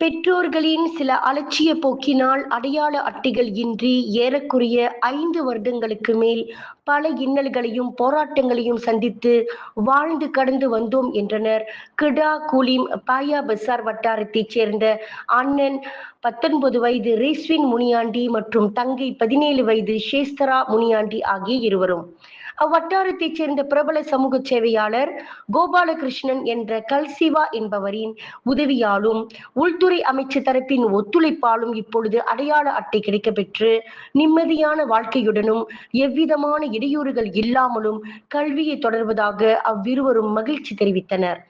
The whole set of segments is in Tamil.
பெற்றோர்களின் சில அலட்சிய போக்கினால் அடையாள அட்டைகள் இன்றி ஏறக்குறைய ஐந்து வருடங்களுக்கு மேல் பல இன்னல்களையும் போராட்டங்களையும் சந்தித்து வாழ்ந்து கடந்து வந்தோம் என்றனர். கிடா கூலிம் பாயா பசார் வட்டாரத்தைச் சேர்ந்த அண்ணன் பத்தொன்பது வயது ரேஸ்வின் முனியாண்டி மற்றும் தங்கை பதினேழு வயது ஷேஸ்தரா முனியாண்டி ஆகிய இருவரும். அவ்வட்டாரத்தைச் சேர்ந்த பிரபல சமூக சேவையாளர் கோபாலகிருஷ்ணன் என்ற கல்சிவா என்பவரின் உதவியாலும் உள்துறை அமைச்சர் தரப்பின் ஒத்துழைப்பாலும் இப்பொழுது அடையாள அட்டை கிடைக்கப்பெற்று நிம்மதியான வாழ்க்கையுடனும் எவ்விதமான இடையூறுகள் இல்லாமலும் கல்வியை தொடர்வதாக அவ்விருவரும் மகிழ்ச்சி தெரிவித்தனர்.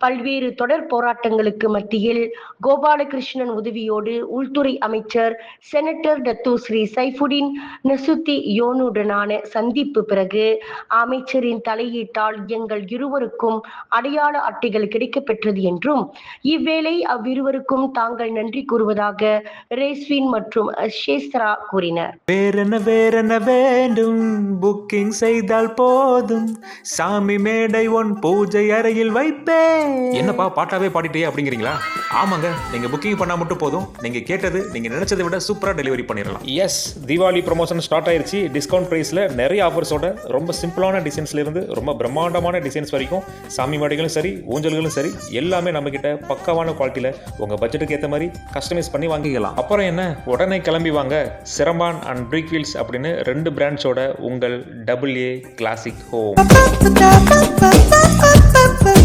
பல்வேறு தொடர் போராட்டங்களுக்கு மத்தியில் கோபாலகிருஷ்ணன் உதவியோடு உள்துறை அமைச்சர் செனட்டர் டத்து ஸ்ரீ சைஃபுடின் நசுத்தி யோனுடனான சந்திப்பு பிறகு அமைச்சரின் தலையீட்டால் எங்கள் இருவருக்கும் அடையாள அட்டைகள் கிடைக்கப்பெற்றது என்றும் இவ்வேளை அவ்விருவருக்கும் தாங்கள் நன்றி கூறுவதாக ரேஸ்வின் மற்றும் ஷேஸ்ரா கூறினர். வேறென வேறென வேண்டும்? புக்கிங் செய்தால் போதும். சாமி மேடை ஒன் பூஜை அறையில் வைப்பேன். என்னப்பா பாட்டாவே பாடிட்டே அப்படிங்கிறீங்களா? ஆமாங்க நீங்க புக்கிங் பண்ணா மட்டும் போதும். நீங்க கேட்டது நீங்க நினைச்சதை விட சூப்பரா டெலிவரி பண்ணிடலாம். எஸ் தீபாவளி ப்ரொமோஷன் ஸ்டார்ட் ஆயிருச்சு. டிஸ்கவுண்ட் ப்ரைஸில் நிறைய ஆஃபர்ஸோட ரொம்ப சிம்பிளான டிசைன்ஸ்ல இருந்து ரொம்ப பிரம்மாண்டமான டிசைன்ஸ் வரைக்கும் சாமி மாடிகளும் சரி ஊஞ்சல்களும் சரி எல்லாமே நம்ம கிட்ட பக்காவான குவாலிட்டியில் உங்கள் பட்ஜெட்டுக்கு ஏற்ற மாதிரி கஸ்டமைஸ் பண்ணி வாங்கிக்கலாம். அப்புறம் என்ன? உடனே கிளம்பி வாங்க. சிரமான் அண்ட் பிரீக் வீல்ஸ் அப்படின்னு ரெண்டு பிராண்ட்ஸோட உங்கள் டபுள் ஏ கிளாசிக் ஹோம்